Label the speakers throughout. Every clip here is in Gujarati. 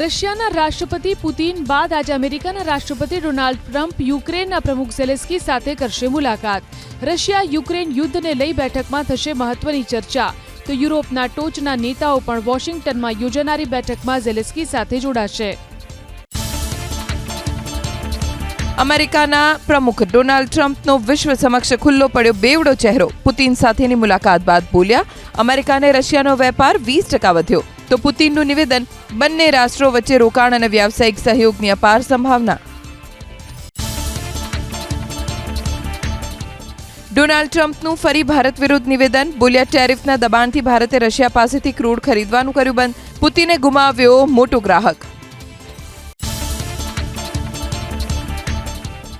Speaker 1: રશિયાના રાષ્ટ્રપતિ પુતિન બાદ આજે અમેરિકાના રાષ્ટ્રપતિ ડોનાલ્ડ ટ્રમ્પ યુક્રેનના પ્રમુખ ઝેલેસ્કી સાથે કરશે મુલાકાત. રશિયા યુક્રેન યુદ્ધને લઈ બેઠકમાં થશે મહત્વની ચર્ચા. તો યુરોપના ટોચના નેતાઓ પણ વોશિંગ્ટનમાં યોજાનારી બેઠકમાં ઝેલેસ્કી સાથે જોડાશે.
Speaker 2: અમેરિકાના પ્રમુખ ડોનાલ્ડ ટ્રમ્પનો વિશ્વ સમક્ષ ખુલ્લો પડ્યો બેવડો ચહેરો. પુતિન સાથેની મુલાકાત બાદ બોલ્યા, અમેરિકાને રશિયાનો વેપાર વીસ ટકા વધ્યો. તો પુતિનનું નિવેદન બંને રાષ્ટ્રો વચ્ચે રોકાણ અને વ્યાવસાયિક સહયોગની અપાર સંભાવના. ડોનાલ્ડ ટ્રમ્પનું ફરી ભારત વિરુદ્ધ નિવેદન, બોલ્યા ટેરિફના દબાણથી ભારતે રશિયા પાસેથી ક્રૂડ ખરીદવાનું કર્યું બંધ. પુતિને ગુમાવ્યો મોટો ગ્રાહક.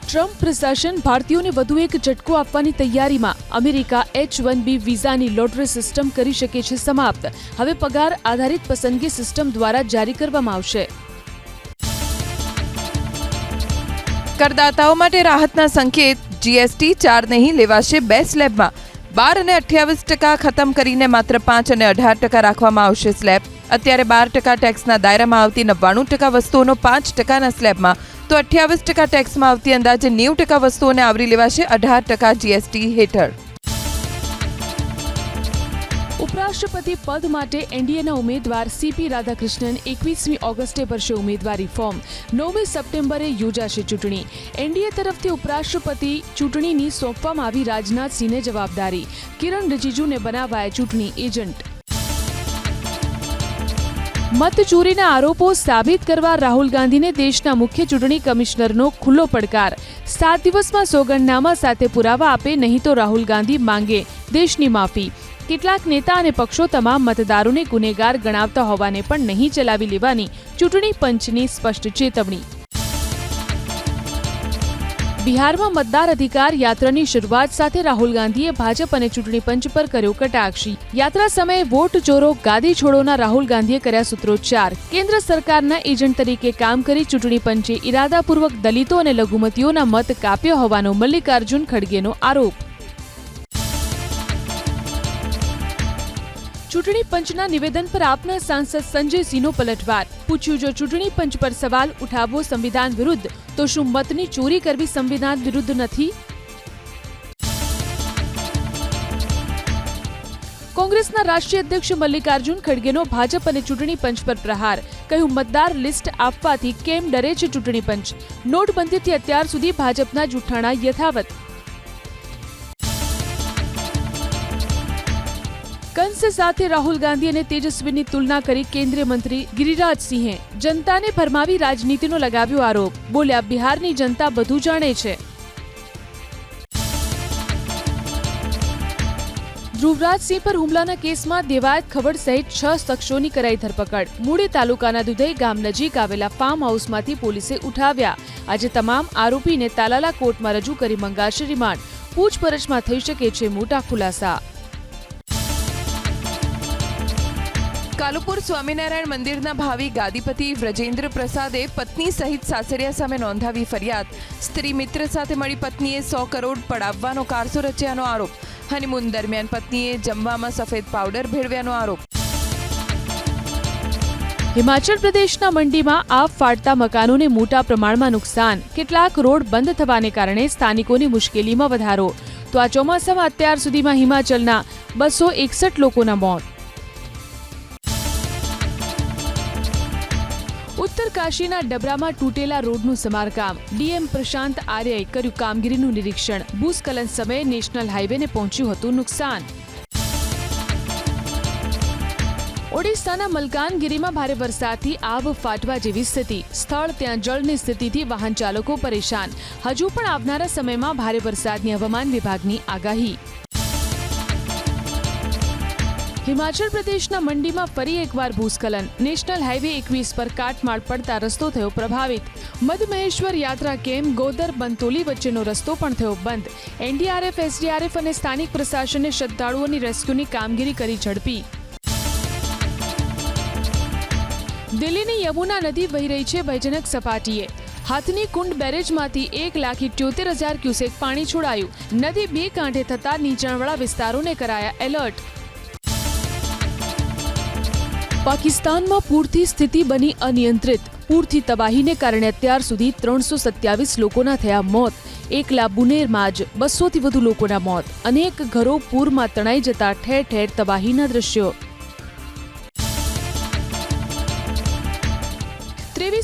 Speaker 1: ટ્રમ્પ પ્રશાસન ભારતીયોને વધુ એક ઝટકો આપવાની તૈયારીમાં અમેરિકા એચ વન બી વિઝાની લોટરી સિસ્ટમ કરી શકે છે સમાપ્ત. હવે પગાર આધારિત પસંદગી સિસ્ટમ દ્વારા જારી કરવામાં આવશે.
Speaker 2: કરદાતાઓ માટે રાહતના સંકેત. જીએસટી ચાર નહીં લેવાશે બે સ્લેબમાં. બાર અને અઠ્યાવીસ ટકા ખતમ કરીને માત્ર પાંચ અને અઢાર ટકા રાખવામાં આવશે સ્લેબ. અત્યારે બાર ટકા ટેક્સના દાયરામાં આવતી નવ્વાણું ટકા વસ્તુઓનો પાંચ ટકાના સ્લેબમાં તો અઠ્યાવીસ ટકા ટેક્સમાં આવતી અંદાજે નેવું ટકા વસ્તુઓને આવરી લેવાશે અઢાર ટકા જીએસટી હેઠળ.
Speaker 1: ઉપરાષ્ટ્રપતિ પદ માટે એનડીએના ઉમેદવાર સીપી રાધાકૃષ્ણન એકવીસમી ઓગસ્ટે ભરશે ઉમેદવારી ફોર્મ. નવમી સપ્ટેમ્બરે યોજાશે ચૂંટણી. એનડીએ તરફથી ઉપરાષ્ટ્રપતિ ચૂંટણીની સોંપવામાં આવી રાજનાથસિંહને જવાબદારી. કિરણ રિજિજુને બનાવાયા ચૂંટણી એજન્ટ. મત ચોરીના આરોપો સાબિત કરવા રાહુલ ગાંધીને દેશના મુખ્ય ચૂંટણી કમિશનરનો ખુલ્લો પડકાર. સાત દિવસમાં સોગંદનામા સાથે પુરાવા આપે નહીં તો રાહુલ ગાંધી માંગે દેશની માફી. કેટલાક નેતા અને પક્ષો તમામ મતદારોને ગુનેગાર ગણાવતા હોવાને પણ નહીં ચલાવી લેવાની ચૂંટણી પંચની સ્પષ્ટ ચેતવણી. બિહારમાં મતદાર અધિકાર યાત્રાની શરૂઆત સાથે રાહુલ ગાંધીએ ભાજપ અને ચૂંટણી પંચ પર કર્યો કટાક્ષ. યાત્રા સમયે વોટ ચોરો ગાદી છોડોના રાહુલ ગાંધીએ કર્યા સૂત્રોચ્ચાર. કેન્દ્ર સરકારના એજન્ટ તરીકે કામ કરી ચૂંટણી પંચે ઇરાદાપૂર્વક દલિતો અને લઘુમતીઓના મત કાપ્યો હોવાનો મલ્લિકાર્જુન ખડગેનો આરોપ. ચૂંટણી પંચના નિવેદન પર આપના સાંસદ સંજય સિંહનો પલટવાર. પૂછ્યું જો ચૂંટણી પંચ પર સવાલ ઉઠાવવો સંવિધાન વિરુદ્ધ, તો શું મતની ચોરી કરવી સંવિધાન વિરુદ્ધ નથી? કોંગ્રેસના રાષ્ટ્રીય અધ્યક્ષ મલ્લિકાર્જુન ખડગેનો ભાજપ અને ચૂંટણી પંચ પર પ્રહાર. કહ્યું, મતદાર લિસ્ટ આપવાથી કેમ ડરે છે ચૂંટણી પંચ? નોટબંધીથી અત્યાર સુધી ભાજપના જૂઠાણા યથાવત. કંસ સાથે રાહુલ ગાંધી અને તેજસ્વીની તુલના કરી કેન્દ્રીય મંત્રી ગિરિરાજસિંહે જનતાને ભરમાવી રાજનીતિનો લગાવ્યો આરોપ. બોલ્યા, બિહારની જનતા બધું જાણે છે. ધ્રુવરાજસિંહ પર હુમલાના કેસમાં દેવાયત ખબર સહિત છ શખ્સોની કરાઈ ધરપકડ. મૂળી તાલુકાના દુધઈ ગામ નજીક આવેલા ફાર્મ હાઉસમાંથી પોલીસે ઉઠાવ્યા. આજે તમામ આરોપીને તાલાલા કોર્ટમાં રજૂ કરી મંગાશે રિમાન્ડ. પૂછપરછમાં થઈ શકે છે મોટા ખુલાસા.
Speaker 2: કાલુપુર સ્વામિનારાયણ મંદિરના ભાવિ ગાદીપતિ વ્રજેન્દ્ર પ્રસાદે પત્ની સહિત સાસરિયા સામે નોંધાવી ફરિયાદ. સ્ત્રી મિત્ર સાથે મળી પત્નીએ સો કરોડ પડાવવાનો કારસો રચ્યાનો આરોપ. હનીમૂન દરમિયાન પત્નીએ જમવામાં સફેદ પાવડર ભેળવ્યાનો આરોપ.
Speaker 1: હિમાચલ પ્રદેશના મંડીમાં આગ ફાટતા મકાનોને મોટા પ્રમાણમાં નુકસાન. કેટલાક રોડ બંધ થવાને કારણે સ્થાનિકોની મુશ્કેલીમાં વધારો. તો આ ચોમાસામાં અત્યાર સુધીમાં હિમાચલના બસો એકસઠ લોકોના મોત. ઉત્તર કાશીના ડબરામાં તૂટેલા રોડનું સમારકામ. ડીએમ પ્રશાંત આર્યએ કર્યું કામગીરીનું નિરીક્ષણ. ભૂસ્ખલન સમયે નેશનલ હાઈવેને પહોંચ્યું હતું નુકસાન. ઓડિશાના મલકાનગીરીમાં ભારે વરસાદથી આબ ફાટવા જેવી સ્થિતિ. સ્થળ ત્યાં જળની સ્થિતિથી વાહન ચાલકો પરેશાન. હજુ પણ આવનારા સમયમાં ભારે વરસાદની હવામાન વિભાગની આગાહી. હિમાચલ પ્રદેશના મંડીમાં ફરી એકવાર ભૂસ્ખલન. નેશનલ હાઈવે એકવીસ પર કાટમાળ પડતા રસ્તો થયો પ્રભાવિત. મધમહેશ્વર યાત્રા કેમ્પ, ગોદર બંતોલી વચ્ચેનો રસ્તો પણ થયો બંધ. એનડીઆરએફ, એસડીઆરએફ અને સ્થાનિક પ્રશાસને શ્રદ્ધાળુઓની રેસ્ક્યુની કામગીરી કરી ઝડપી. દિલ્હીની યમુના નદી વહી રહી છે ભયજનક સપાટીએ. હાથની કુંડ બેરેજમાંથી એક લાખ ઇઠ્યોતેર હજાર ક્યુસેક પાણી છોડાયું. નદી બે કાંઠે થતા નીચાણવાળા વિસ્તારોને કરાયા એલર્ટ. પાકિસ્તાનમાં પૂરથી સ્થિતિ બની અનિયંત્રિત. પૂરથી તબાહીને કારણે અત્યાર સુધી ત્રણસો સત્યાવીસ લોકોના થયા મોત એકલા બુનેરમાં જ બસોથી વધુ લોકોના મોત અનેક ઘરો પૂરમાં તણાઈ જતા ઠેર ઠેર તબાહીના દ્રશ્યો.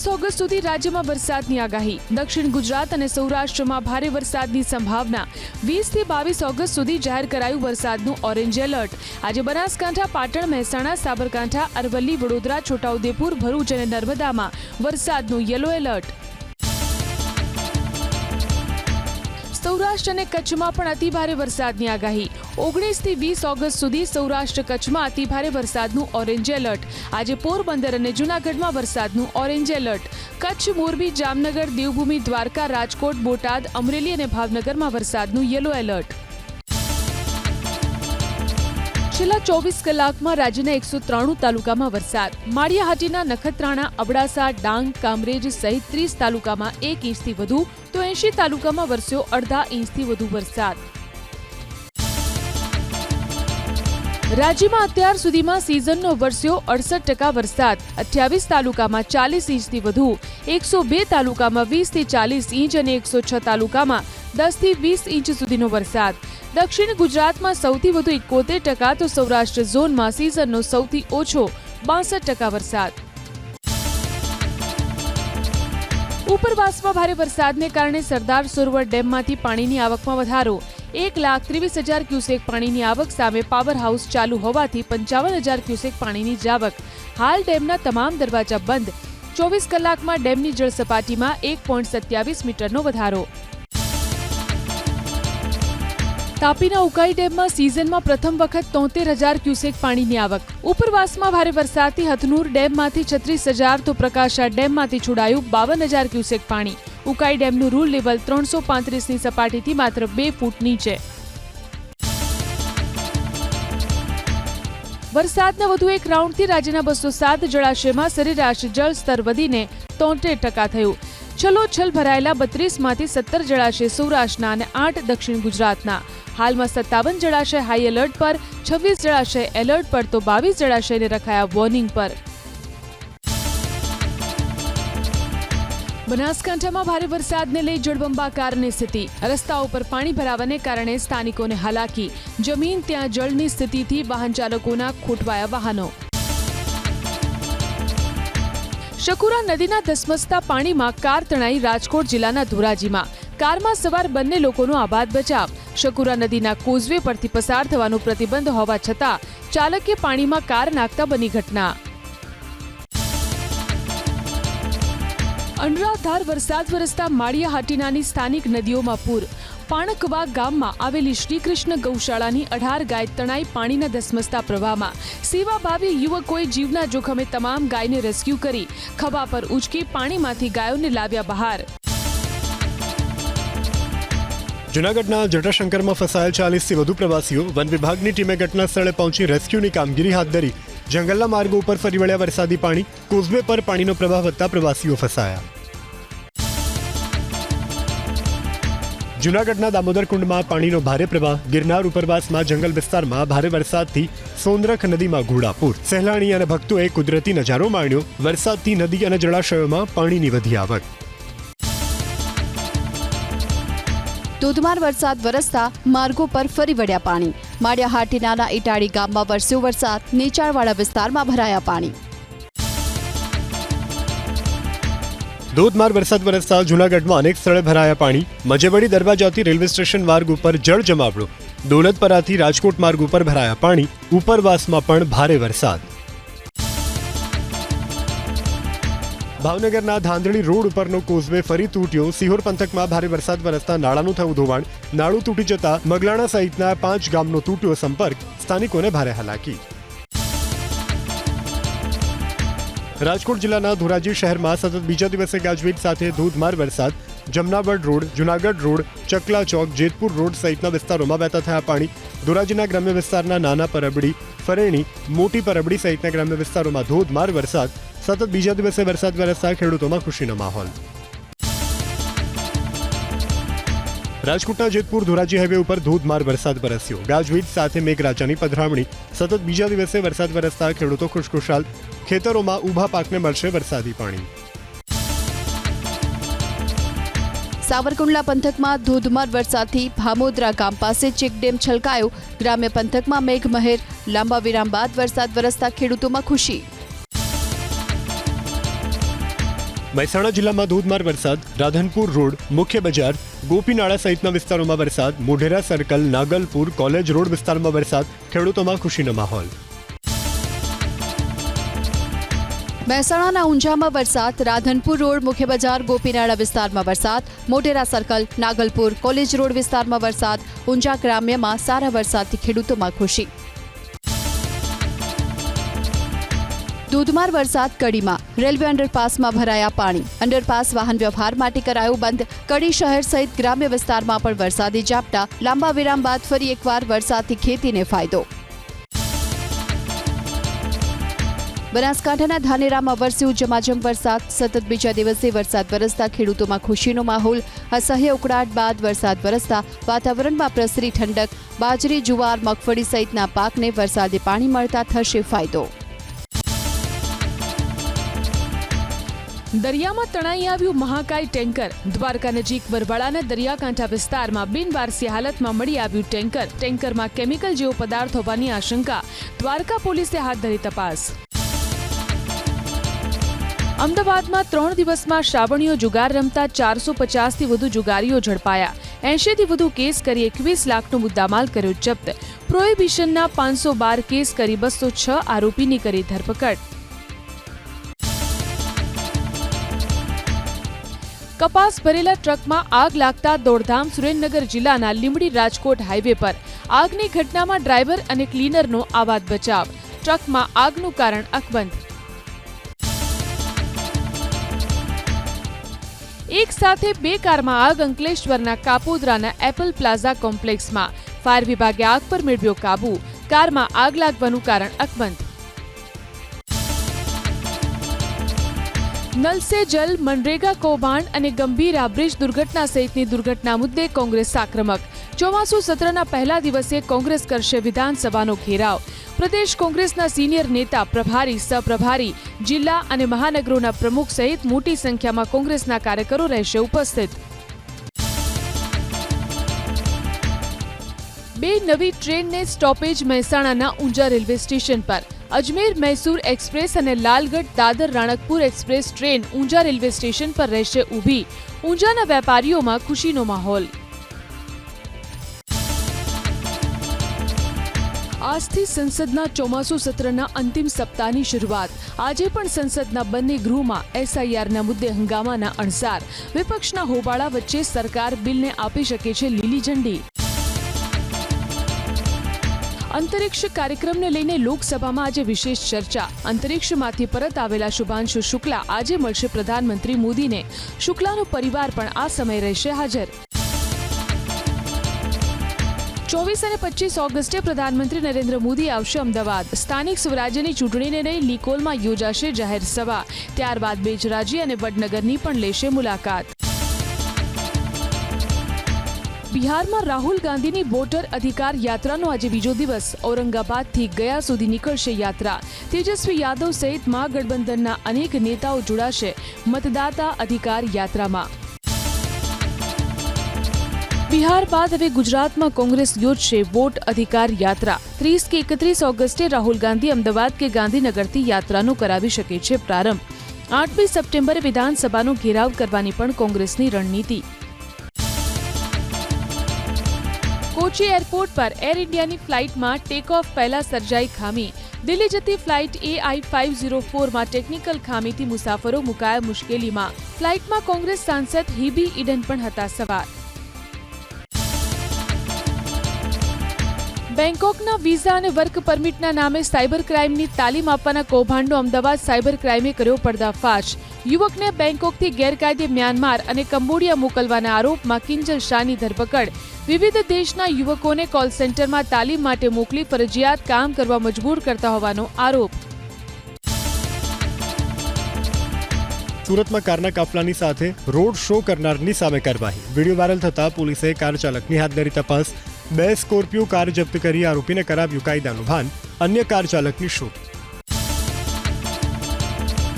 Speaker 1: ત્રેવીસ ઓગસ્ટ સુધી રાજ્યમાં વરસાદની આગાહી. દક્ષિણ ગુજરાત અને સૌરાષ્ટ્રમાં ભારે વરસાદની સંભાવના. વીસથી બાવીસ ઓગસ્ટ સુધી જાહેર કરાયું વરસાદનું ઓરેન્જ એલર્ટ. આજે બનાસકાંઠા, પાટણ, મહેસાણા, સાબરકાંઠા, અરવલ્લી, વડોદરા, છોટાઉદેપુર, ભરૂચ અને નર્મદામાં વરસાદનું યલો એલર્ટ. સૌરાષ્ટ્ર અને કચ્છમાં પણ અતિભારે વરસાદની આગાહી. ઓગણીસથી વીસ ઓગસ્ટ સુધી સૌરાષ્ટ્ર કચ્છમાં અતિભારે વરસાદનું ઓરેન્જ એલર્ટ. આજે પોરબંદર અને જૂનાગઢમાં વરસાદનું ઓરેન્જ એલર્ટ. કચ્છ, મોરબી, જામનગર, દેવભૂમિ, દ્વારકા, રાજકોટ, બોટાદ, અમરેલી અને ભાવનગરમાં વરસાદનું યલો એલર્ટ. છેલ્લા ચોવીસ કલાકમાં રાજ્યના એકસો ત્રાણું તાલુકામાં વરસાદ. માળિયાહાટીના નખત્રાણા, અબડાસા, ડાંગ, કામરેજ સહિત ત્રીસ તાલુકામાં એક ઇંચથી વધુ તો એંશી તાલુકામાં વરસ્યો અડધા ઇંચથી વધુ વરસાદ. રાજ્યમાં અત્યાર સુધીમાં સિઝનનો વરસ્યો અડસઠ ટકા વરસાદ. અઠ્યાવીસ તાલુકામાં ચાલીસ ઇંચથી વધુ, એકસો બે તાલુકામાં વીસથી ચાલીસ ઇંચ અને એકસો છ તાલુકામાં દસથી વીસ ઇંચ સુધીનો વરસાદ. દક્ષિણ ગુજરાતમાં સૌથી વધુ એકોતેર ટકા તો સૌરાષ્ટ્ર ઝોનમાં સિઝનનો સૌથી ઓછો બાસઠ ટકા વરસાદ. ઉપરવાસમાં ભારે વરસાદને કારણે સરદાર સરોવર ડેમમાંથી પાણીની આવકમાં વધારો. એક લાખ ત્રેવીસ હજાર ક્યુસેક પાણીની આવક સામે પાવર હાઉસ ચાલુ હોવાથી પંચાવન હજાર ક્યુસેક પાણીની જાવક હાલ ડેમના તમામ દરવાજા બંધ. ચોવીસ કલાકમાં ડેમની જળ સપાટીમાં એક પોઈન્ટ સત્યાવીસ મીટરનો વધારો. તાપીના ઉકાઈ ડેમમાં સિઝનમાં પ્રથમ વખત તોતેર હજાર ક્યુસેક પાણીની આવક. ઉપરવાસમાં ભારે વરસાદથી હથનૂર ડેમમાંથી છત્રીસ હજાર તો પ્રકાશા ડેમમાંથી છોડાયું બાવન હજાર ક્યુસેક પાણી. ઉકાઈ ડેમનું રૂલ લેવલ ત્રણસો પાંત્રીસની સપાટીથી માત્ર બે ફૂટ નીચે. વરસાદના વધુ એક રાઉન્ડથી રાજ્યના બસો સાત જળાશયમાં સરેરાશ જળ સ્તર વધીને તોતેર ટકા થયું. છલોછલ ભરાયેલા બત્રીસમાંથી સત્તર જળાશય સૌરાષ્ટ્રના અને આઠ દક્ષિણ ગુજરાતના. હાલમાં સત્તાવન જળાશય હાઈ એલર્ટ પર, છવ્વીસ જળાશય એલર્ટ પર તો બાવીસ જળાશયને રખાયા વોર્નિંગ પર. બનાસકાંઠામાં ભારે વરસાદને લઈ જળબંબાકારની સ્થિતિ. રસ્તાઓ પર પાણી ભરાવાને કારણે સ્થાનિકોને હાલાકી. જમીન ત્યાં જળની સ્થિતિથી વાહન ચાલકોના ખૂટવાયા વાહનો. શકુરા નદીના ધસમસતા પાણીમાં કાર તણાઈ રાજકોટ જિલ્લાના ધોરાજીમાં. કારમાં સવાર બંને લોકોનો આબાદ બચાવ. શકુરા નદીના કોઝવે પરથી પસાર થવાનો પ્રતિબંધ હોવા છતાં ચાલકે પાણીમાં કાર નાખતા બની ઘટના. અનરાધાર વરસાદ વરસતા માળિયા હાટીનાની સ્થાનિક નદીઓમાં પૂર. પાણકવા ગામમાં આવેલી શ્રીકૃષ્ણ ગૌશાળાની અઢાર ગાય તણાઈ પાણીના ધસમસતા પ્રવાહમાં. સેવાભાવી યુવકોએ જીવના જોખમે તમામ ગાયને રેસ્ક્યુ કરી ખભા પર ઉચકી પાણીમાંથી ગાયોને લાવ્યા બહાર.
Speaker 3: જૂનાગઢના જટાશંકરમાં ફસાયેલ ચાલીસથી વધુ પ્રવાસીઓ વન વિભાગની ટીમે ઘટના સ્થળે પહોંચી રેસ્ક્યુની કામગીરી હાથ ધરી. જંગલના માર્ગો ઉપર ફરી વળ્યા વરસાદી પાણી, કોઝવે પર પાણીનો પ્રવાહ વધતા પ્રવાસીઓ ફસાયા. જૂનાગઢના દામોદર કુંડમાં પાણીનો ભારે પ્રવાહ, ગિરનાર ઉપરવાસમાં જંગલ વિસ્તારમાં ભારે વરસાદથી સોનરખ નદીમાં ઘોડાપૂર. સહેલાણી અને ભક્તોએ કુદરતી નજારો માણ્યો, વરસાદથી નદી અને જળાશયોમાં પાણીની વધી આવક.
Speaker 4: ધોધમાર વરસાદ વરસતા માર્ગો પર ફરી વળ્યા પાણી. માળિયાહાટી હાટીનાના ઇટાળી ગામમાં વરસ્યો વરસાદ, નીચાણવાળા વિસ્તારમાં ભરાયા પાણી.
Speaker 3: ધોધમાર વરસાદ વરસતા જૂનાગઢમાં અનેક સ્થળે ભરાયા પાણી. મજેવડી દરવાજાથી રેલવે સ્ટેશન માર્ગ ઉપર જળ જમાવડો દોલતપરાથી રાજકોટ માર્ગ ઉપર ભરાયા પાણી. ઉપરવાસમાં પણ ભારે વરસાદ. ભાવનગરના ધાંધળી રોડ ઉપરનો કોઝવે ફરી તૂટ્યો. સિહોર પંથકમાં ભારે વરસાદ વરસતા નાળાનું થયું ધોવાણ. નાળું તૂટી જતા મગલાણા સહિતના પાંચ ગામનો તૂટ્યો સંપર્ક. સ્થાનિકોને ભારે હાલાકી. રાજકોટ જિલ્લાના ધોરાજી શહેરમાં સતત બીજા દિવસે ગાજવીજ સાથે ધોધમાર વરસાદ. જમનાગઢ રોડ, જુનાગઢ રોડ, ચકલા ચોક, જેતપુર રોડ સહિતના વિસ્તારોમાં વહેતા થયા પાણી, ધોરાજીના ગ્રામ્ય વિસ્તારના નાના પરબડી, ફરેણી, મોટી પરબડી સહિતના ગ્રામ્ય વિસ્તારોમાં ધોધમાર વરસાદ, સતત બીજા દિવસે વરસાદ વરસતા ખેડૂતોમાં ખુશીનો માહોલ. રાજકોટના જેતપુર ધોરાજી હાઈવે ઉપર ધોધમાર વરસાદ વરસ્યો. ગાજવીજ સાથે મેઘરાજાની પધરામણી, સતત બીજા દિવસે વરસાદ વરસતા ખેડૂતો ખુશખુશાલ ખેતરોમાં ઊભા પાકને મળશે વરસાદી પાણી.
Speaker 4: સાવરકુંડલા પંથકમાં ધોધમાર વરસાદથી ભામોદરા ગામ પાસે ચેકડેમ છલકાયો. ગ્રામ્ય પંથકમાં મેઘમહેર, લાંબા વિરામ બાદ વરસાદ વરસતા ખેડૂતોમાં ખુશી.
Speaker 3: મહેસાણા જિલ્લામાં ધોધમાર વરસાદ, રાધનપુર રોડ, મુખ્ય બજાર, ગોપીનાળા સહિતના વિસ્તારોમાં વરસાદ, Modhera circle, Nagalpur, college road વિસ્તારમાં વરસાદ, ખેડૂતોમાં ખુશીનો માહોલ.
Speaker 4: મહેસાણાના ઊંઝામાં વરસાદ, રાધનપુર રોડ મુખ્ય બજાર ગોપીનાળા વિસ્તારમાં વરસાદ, Motera circle, Nagalpur college road વિસ્તારમાં વરસાદ, ઊંઝા ગ્રામ્યમાં સારા વરસાદથી ખેડૂતોમાં ખુશી. ધોધમાર વરસાદ કડીમાં, રેલવે અંડરપાસમાં ભરાયા પાણી. અંડરપાસ વાહન વ્યવહાર માટે કરાયો બંધ. કડી શહેર સહિત ગ્રામ્ય વિસ્તારમાં પણ વરસાદી ઝાપટા. લાંબા વિરામ બાદ ફરી એકવાર વરસાદથી ખેતીને ફાયદો. બનાસકાંઠાના ધાનેરામાં વરસ્યું જમાજમ વરસાદ. સતત બીજા દિવસે વરસાદ વરસતા ખેડૂતોમાં ખુશીનો માહોલ. અસહ્ય ઉકળાટ બાદ વરસાદ વરસતા. વાતાવરણમાં પ્રસરી ઠંડક. બાજરી, જુવાર, મગફળી સહિતના પાકને વરસાદે પાણી મળતા થશે ફાયદો.
Speaker 1: દરિયામાં તણાઈ આવ્યું મહાકાય ટેન્કર. દ્વારકા નજીક બરવાળાના દરિયાકાંઠા વિસ્તારમાં બિનવારસી હાલતમાં મળી આવ્યું ટેન્કર. ટેન્કરમાં કેમિકલ જેવો પદાર્થ હોવાની આશંકા. દ્વારકા પોલીસે હાથ ધરી તપાસ. અમદાવાદમાં ત્રણ દિવસમાં શ્રાવણીઓ જુગાર રમતા ચારસો પચાસથી વધુ જુગારીઓ ઝડપાયા. એંશીથી વધુ કેસ કરી એકવીસ લાખનો મુદ્દામાલ કર્યો જપ્ત. પ્રોહિબિશનના પાંચસો બાર કેસ કરી બસો છ આરોપીની કરી ધરપકડ. કપાસ ભરેલા ટ્રકમાં આગ લાગતા દોડધામ સુરેન્દ્રનગર જિલ્લાના લીંબડી રાજકોટ હાઈવે પર. આગની ઘટનામાં ડ્રાઈવર અને ક્લીનરનો આવાદ બચાવ. ટ્રકમાં આગનું કારણ અકબંધ. એક સાથે બે કારમાં આગ અંકલેશ્વરના કાપોદરાના એપલ પ્લાઝા કોમ્પ્લેક્સમાં ફાયર વિભાગે આગ પર મેળવ્યો કાબુ. કારમાં આગ લાગવાનું કારણ અકબંધ. નલ જલ, મનરેગા કૌભાંડ અને ગંભીર બ્રિજ દુર્ઘટના સહિતની દુર્ઘટના મુદ્દે કોંગ્રેસ આક્રમક. ચોમાસુ સત્રના પહેલા દિવસે કોંગ્રેસ કરશે વિધાનસભાનો ઘેરાવ. પ્રદેશ કોંગ્રેસના સિનિયર નેતા પ્રભારી, સહપ્રભારી, જિલ્લા અને મહાનગરોના પ્રમુખ સહિત મોટી સંખ્યામાં કોંગ્રેસના કાર્યકરો રહેશે ઉપસ્થિત. બે નવી ટ્રેનને સ્ટોપેજ મહેસાણાના ઊંઝા રેલવે સ્ટેશન પર. અજમેર, મૈસૂર એક્સપ્રેસ અને Lalgarh, Dadar, Ranakpur express train Unjha railway station પર રહેશે ઊભી. ઊંઝાના વેપારીઓમાં ખુશીનો માહોલ. આજથી સંસદના ચોમાસુ સત્રના અંતિમ સપ્તાહની શરૂઆત. આજે પણ સંસદના બંને ગૃહમાં એસઆઈઆરના મુદ્દે હંગામાના અણસાર. વિપક્ષના હોબાળા વચ્ચે સરકાર બિલને આપી શકે છે લીલી ઝંડી. અંતરિક્ષ કાર્યક્રમને લઈને લોકસભામાં આજે વિશેષ ચર્ચા. અંતરિક્ષમાંથી પરત આવેલા શુભાંશુ શુક્લા આજે મળશે પ્રધાનમંત્રી મોદીને. શુક્લાનો પરિવાર પણ આ સમય રહેશે હાજર. ચોવીસ અને પચીસ ઓગસ્ટે પ્રધાનમંત્રી નરેન્દ્ર મોદી આવશે અમદાવાદ. સ્થાનિક સ્વરાજ્યની ચૂંટણીને લઈ લીકોલમાં યોજાશે જાહેર સભા. ત્યારબાદ બેચરાજી અને વડનગરની પણ લેશે મુલાકાત. બિહારમાં રાહુલ ગાંધીની વોટર અધિકાર યાત્રાનો આજે બીજો દિવસ. ઔરંગાબાદથી ગયા સુધી નીકળશે યાત્રા. તેજસ્વી યાદવ સહિત મહાગઠબંધનના અનેક નેતાઓ જોડાશે મતદાતા અધિકાર યાત્રામાં. બિહાર બાદ હવે ગુજરાતમાં કોંગ્રેસ યોજશે વોટ અધિકાર યાત્રા. ત્રીસ કે એકત્રીસ ઓગસ્ટે રાહુલ ગાંધી અમદાવાદ કે ગાંધીનગરથી યાત્રાનો કરાવી શકે છે પ્રારંભ. આઠમી સપ્ટેમ્બરે વિધાનસભાનો ઘેરાવ કરવાની પણ કોંગ્રેસની રણનીતિ. કોચી એરપોર્ટ પર એર ઇન્ડિયાની ફ્લાઇટમાં ટેક ઓફ પહેલા સર્જાઈ ખામી. દિલ્હી જતી ફ્લાઇટ એઆઈ ફાઇવ ઝીરો ફોરમાં ટેકનિકલ ખામીથી મુસાફરો મુકાયા મુશ્કેલીમાં. ફ્લાઇટમાં કોંગ્રેસ સાંસદ હિબી ઇડન પણ હતા સવાર. બેંકોકના વિઝા અને વર્ક પરમિટના નામે સાયબર ક્રાઇમની તાલીમ આપવાના કૌભાંડનો અમદાવાદ સાયબર ક્રાઇમે કર્યો પર્દાફાશ. યુવકને બેંકોકથી ગેરકાયદે મ્યાનમાર અને કંબોડિયા મોકલવાના આરોપમાં કિંજલ શાહની ધરપકડ. વિવિધ દેશના યુવકોને કોલ સેન્ટરમાં તાલીમ માટે મોકલી ફરજિયાત કામ કરવા મજબૂર કરતા હોવાનો આરોપ.
Speaker 3: સુરતમાં કારના કાફલાની સાથે રોડ શો કરનારની સામે કાર્યવાહી. વીડિયો વાયરલ થતા પોલીસે કાર ચાલકની હાથ ધરી તપાસ બે સ્કોર્પિયો કાર જપ્ત કરી આરોપીને કરાવ્યું કાયદાનું ભાન. અન્ય કાર ચાલકની શોધ.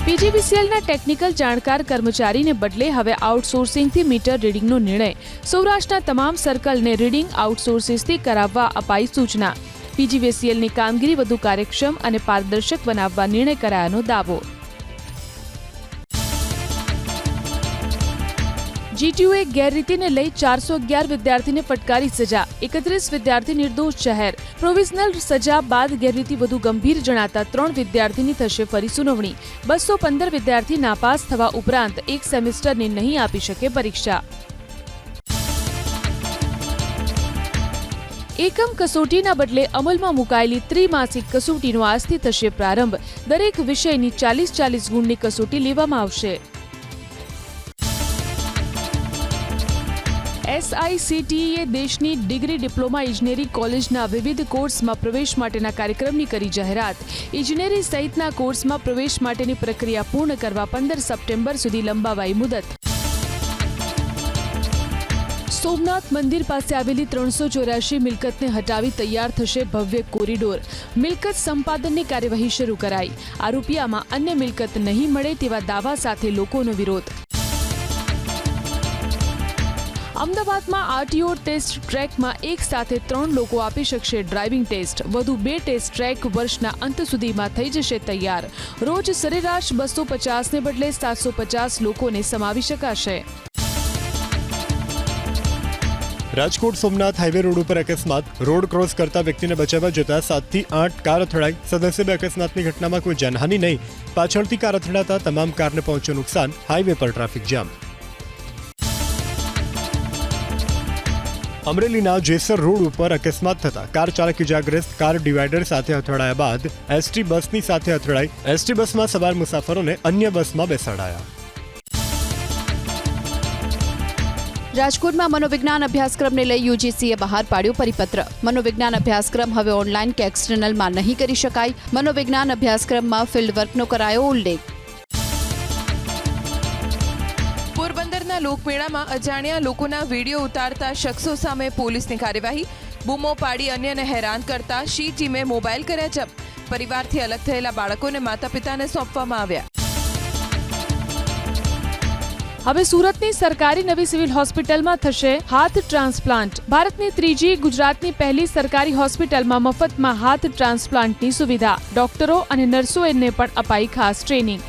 Speaker 1: પીજીવીસીએલના ટેકનિકલ જાણકાર કર્મચારીને બદલે હવે આઉટસોર્સિંગથી મીટર રીડિંગનો નિર્ણય. સૌરાષ્ટ્રના તમામ સર્કલને રીડિંગ આઉટસોર્સિસથી કરાવવા અપાઈ સૂચના. પીજીવીસીએલની કામગીરી વધુ કાર્યક્ષમ અને પારદર્શક બનાવવા નિર્ણય કરાયાનો દાવો. જીટીયુએ ગેરરીતિને લઈ ચારસો અગિયાર વિદ્યાર્થીને ફટકારી સજા, એકત્રીસ વિદ્યાર્થી નિર્દોષ જાહેર. પ્રોવિઝનલ સજા બાદ ગેરરીતિ વધુ ગંભીર જણાતા ત્રણ વિદ્યાર્થીની થશે ફરી સુનાવણી. બસો પંદર વિદ્યાર્થી નાપાસ થવા ઉપરાંત એક સેમિસ્ટરને નહીં આપી શકે પરીક્ષા. એકમ કસોટીના બદલે અમલમાં મુકાયેલી ત્રિમાસિક કસોટીનો આજથી થશે પ્રારંભ. દરેક વિષયની ચાલીસ ચાલીસ ગુણની કસોટી લેવામાં આવશે. એસઆઈસીટીઈએ દેશની ડિગ્રી ડિપ્લોમા ઇજનેરી કોલેજના વિવિધ કોર્સમાં પ્રવેશ માટેના કાર્યક્રમની કરી જાહેરાત. ઇજનેરી સહિતના કોર્સમાં પ્રવેશ માટેની પ્રક્રિયા પૂર્ણ કરવા પંદર સપ્ટેમ્બર સુધી લંબાવાઈ મુદત. સોમનાથ મંદિર પાસે આવેલી ત્રણસો ચોર્યાસી મિલકતને હટાવી તૈયાર થશે ભવ્ય કોરિડોર. મિલકત સંપાદનની કાર્યવાહી શરૂ કરાઈ. આ રૂપિયામાં અન્ય મિલકત નહીં મળે તેવા દાવા સાથે લોકોનો વિરોધ. અમદાવાદમાં આરટીઓ ટેસ્ટ ટ્રેકમાં એક સાથે ત્રણ લોકો આપી શકશે ડ્રાઇવિંગ ટેસ્ટ. વધુ બે ટેસ્ટ ટ્રેક વર્ષના અંત સુધીમાં થઈ જશે તૈયાર. રોજ સરેરાશ બસો પચાસને બદલે સાતસો પચાસ લોકોને સમાવી શકાશે.
Speaker 3: રાજકોટ સોમનાથ હાઈવે રોડ ઉપર અકસ્માત. રોડ ક્રોસ કરતા વ્યક્તિને બચાવવા જતા સાતથી આઠ કાર અથડાઈ. સદનસીબે અકસ્માતની ઘટનામાં કોઈ જાનહાનિ નહીં. પાછળથી કાર અથડાતા તમામ કારને પહોંચ્યું નુકસાન. હાઈવે પર ટ્રાફિક જામ. અમરેલીના જેસર રોડ ઉપર અકસ્માત થતા કાર ચાલક ઇજાગ્રસ્ત કાર ડિવાઈડર સાથે અથડાયા બાદ એસટી બસની સાથે અથડાઈ એસટી બસમાં સવાર મુસાફરોને અન્ય બસમાં બેસાડાયા.
Speaker 4: રાજકોટમાં મનોવિજ્ઞાન અભ્યાસક્રમને લઈ યુજીસીએ બહાર પાડ્યો પરિપત્ર. મનોવિજ્ઞાન અભ્યાસક્રમ હવે ઓનલાઈન કે એક્સટર્નલમાં નહીં કરી શકાય. મનોવિજ્ઞાન અભ્યાસક્રમમાં ફિલ્ડ વર્કનો કરાયો ઉલ્લેખ.
Speaker 2: લોકમેળામાં અજાણ્યા લોકોના વીડિયો ઉતારતા શખ્સો સામે પોલીસની કાર્યવાહી, બૂમો પાડી અન્યને હેરાન કરતા શી ટીમે મોબાઈલ કર્યા જપ, પરિવારથી અલગ થયેલા બાળકોને માતા પિતાને સોંપવામાં આવ્યા.
Speaker 1: હવે સુરતની સરકારી નવી સિવિલ હોસ્પિટલમાં થશે હાથ ટ્રાન્સપ્લાન્ટ. ભારતની ત્રીજી ગુજરાતની પહેલી સરકારી હોસ્પિટલમાં મફતમાં હાથ ટ્રાન્સપ્લાન્ટની સુવિધા. ડોક્ટરો અને નર્સોને પણ અપાઈ ખાસ ટ્રેનિંગ.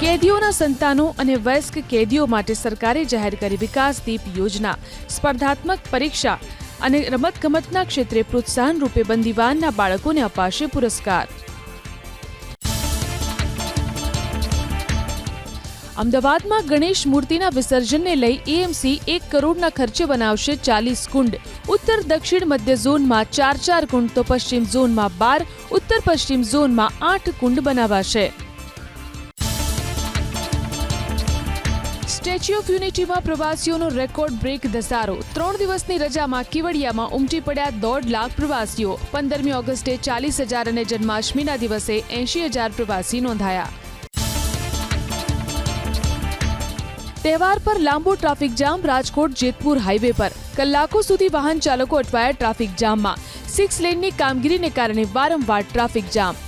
Speaker 1: કેદીઓના સંતાનો અને વયસ્ક કેદીઓ માટે સરકારે જાહેર કરી વિકાસ દીપ યોજના, સ્પર્ધાત્મક પરીક્ષા અને રમતગમતના ક્ષેત્રે પ્રોત્સાહન રૂપે બંદીવાનના બાળકોને અપાશે પુરસ્કાર. અમદાવાદમાં ગણેશ મૂર્તિના વિસર્જનને લઈ એએમસી એક કરોડના ખર્ચે બનાવશે ચાલીસ કુંડ. ઉત્તર દક્ષિણ મધ્ય ઝોનમાં ચાર ચાર કુંડ તો પશ્ચિમ ઝોનમાં બાર, ઉત્તર પશ્ચિમ ઝોનમાં આઠ કુંડ બનાવાશે. સ્ટેચ્યુ ઓફ યુનિટીમાં પ્રવાસીઓનો રેકોર્ડ બ્રેક ધસારો. ત્રણ દિવસની રજામાં કેવડિયામાં ઉમટી પડ્યા દોઢ લાખ પ્રવાસીઓ. પંદરમી ઓગસ્ટે ચાલીસ હજાર અને જન્માષ્ટમીના દિવસે એંશી હજાર પ્રવાસી નોંધાયા. તહેવાર પર લાંબો traffic jam Rajkot Jetpur highway પર. કલાકો સુધી વાહન ચાલકો અટવાયા ટ્રાફિક જામમાં. સિક્સ લેનની કામગીરીને કારણે વારંવાર ટ્રાફિક જામ.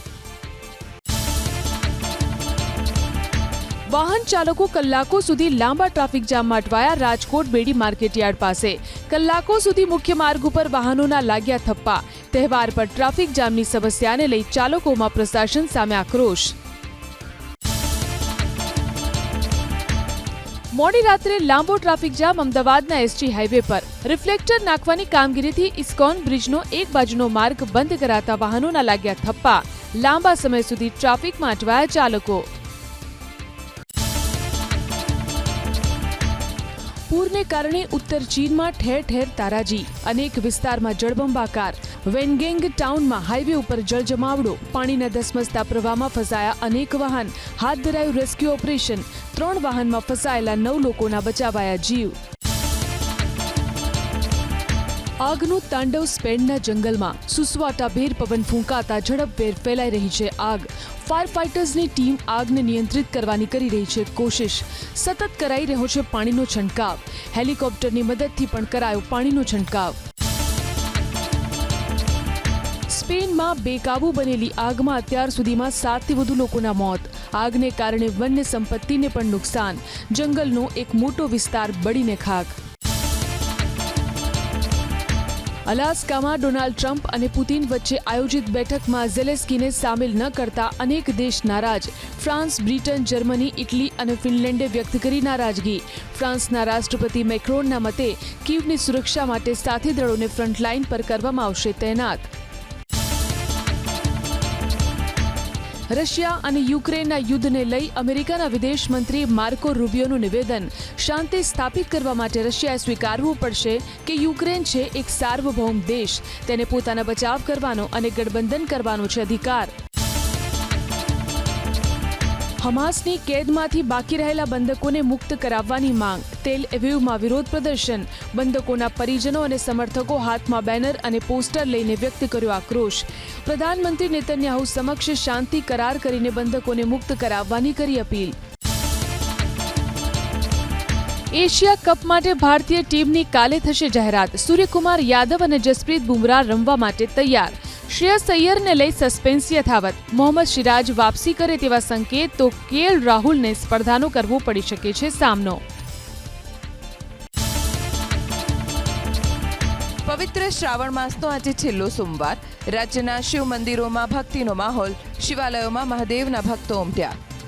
Speaker 1: વાહન ચાલકો કલાકો સુધી લાંબા ટ્રાફિક જામમાં અટવાયા રાજકોટ બેડી માર્કેટયાર્ડ પાસે. કલાકો સુધી મુખ્ય માર્ગ ઉપર વાહનોના લાગ્યા થપ્પા. તહેવાર પર ટ્રાફિક જામની સમસ્યાને લઈ ચાલકોમાં પ્રશાસન સામે આક્રોશ. મોડી રાત્રે લાંબો ટ્રાફિક જામ અમદાવાદના એસટી હાઈવે પર. રિફ્લેક્ટર નાખવાની કામગીરીથી ઇસ્કોન બ્રિજનો એક બાજુનો માર્ગ બંધ કરાતા વાહનોના લાગ્યા થપ્પા. લાંબા સમય સુધી ટ્રાફિકમાં અટવાયા ચાલકો. પૂરને કારણે ઉત્તર ચીનમાં ઠેર ઠેર તારાજી. અનેક વિસ્તારમાં જળબંબાકાર. વેનગેંગ ટાઉનમાં હાઈવે ઉપર જળજમાવડો. પાણીના ધસમસતા પ્રવાહમાં ફસાયા અનેક વાહન. હાથ ધરાયું રેસ્ક્યુ ઓપરેશન. ત્રણ વાહનમાં ફસાયેલા નવ લોકોના બચાવાયા જીવ. આગનું તાંડવ સ્પેનના જંગલમાં સુસવાટાભેર પવન ફૂંકાતા ઝડપભેર ફેલાઈ રહી છે આગ. ફાયર ફાઇટર્સની ટીમ આગને નિયંત્રિત કરવાની કરી રહી છે કોશિશ. સતત કરાઈ રહ્યો છે પાણીનો છંટકાવ. હેલિકોપ્ટરની મદદથી પણ કરાયો પાણીનો છંટકાવ. સ્પેનમાં બેકાબુ બનેલી આગમાં અત્યાર સુધીમાં સાતથી વધુ લોકોના મોત. આગને કારણે વન્ય સંપત્તિને પણ નુકસાન. જંગલનો એક મોટો વિસ્તાર બળીને ખાક અલાસ્કામાં ડોનાલ્ડ ટ્રમ્પ અને પુતિન વચ્ચે આયોજિત બેઠકમાં ઝેલેસ્કીને સામેલ ન કરતા અનેક દેશ નારાજ. ફ્રાન્સ, બ્રિટન, જર્મની, ઇટલી અને ફિનલેન્ડે વ્યક્ત કરી નારાજગી. ફ્રાન્સના રાષ્ટ્રપતિ મેક્રોનના મતે, કીવની સુરક્ષા માટે સાથી દળોને ફ્રન્ટલાઇન પર કરવામાં આવશે તૈનાત. રશિયા અને યુક્રેનના યુદ્ધને લઈ અમેરિકાના વિદેશ મંત્રી માર્કો રૂબિયોનું નિવેદન. શાંતિ સ્થાપિત કરવા માટે રશિયાએ સ્વીકારવું પડશે કે યુક્રેન છે એક સાર્વભૌમ દેશ. તેને પોતાના બચાવ કરવાનો અને ગઠબંધન કરવાનો છે અધિકાર. હમાસની કેદમાંથી બાકી રહેલા બંધકોને મુક્ત કરાવવાની માંગ. તેલ એવ્યુમાં વિરોધ પ્રદર્શન. બંધકોના પરિજનો અને સમર્થકો હાથમાં બેનર અને પોસ્ટર લઈને વ્યક્ત કર્યો આક્રોશ. પ્રધાનમંત્રી નેતન્યાહુ સમક્ષ શાંતિ કરાર કરીને બંધકોને મુક્ત કરાવવાની કરી અપીલ. એશિયા કપ માટે ભારતીય ટીમની કાલે થશે જાહેરાત. સૂર્યકુમાર યાદવ અને જસપ્રીત બુમરાહ રમવા માટે તૈયાર. શ્રેયસ સૈયરને લઈ સસ્પેન્સ યથાવત. મોહમ્મદ સિરાજ વાપસી કરે તેવા સંકેત તો કેએલ રાહુલને સ્પર્ધાનો કરવો પડી શકે છે સામનો.
Speaker 2: પવિત્ર શ્રાવણ માસનો આજે છેલ્લો સોમવાર. રાજ્યના શિવ મંદિરોમાં ભક્તિનો માહોલ, શિવાલયોમાં મહાદેવના ભક્તો ઉમટ્યા.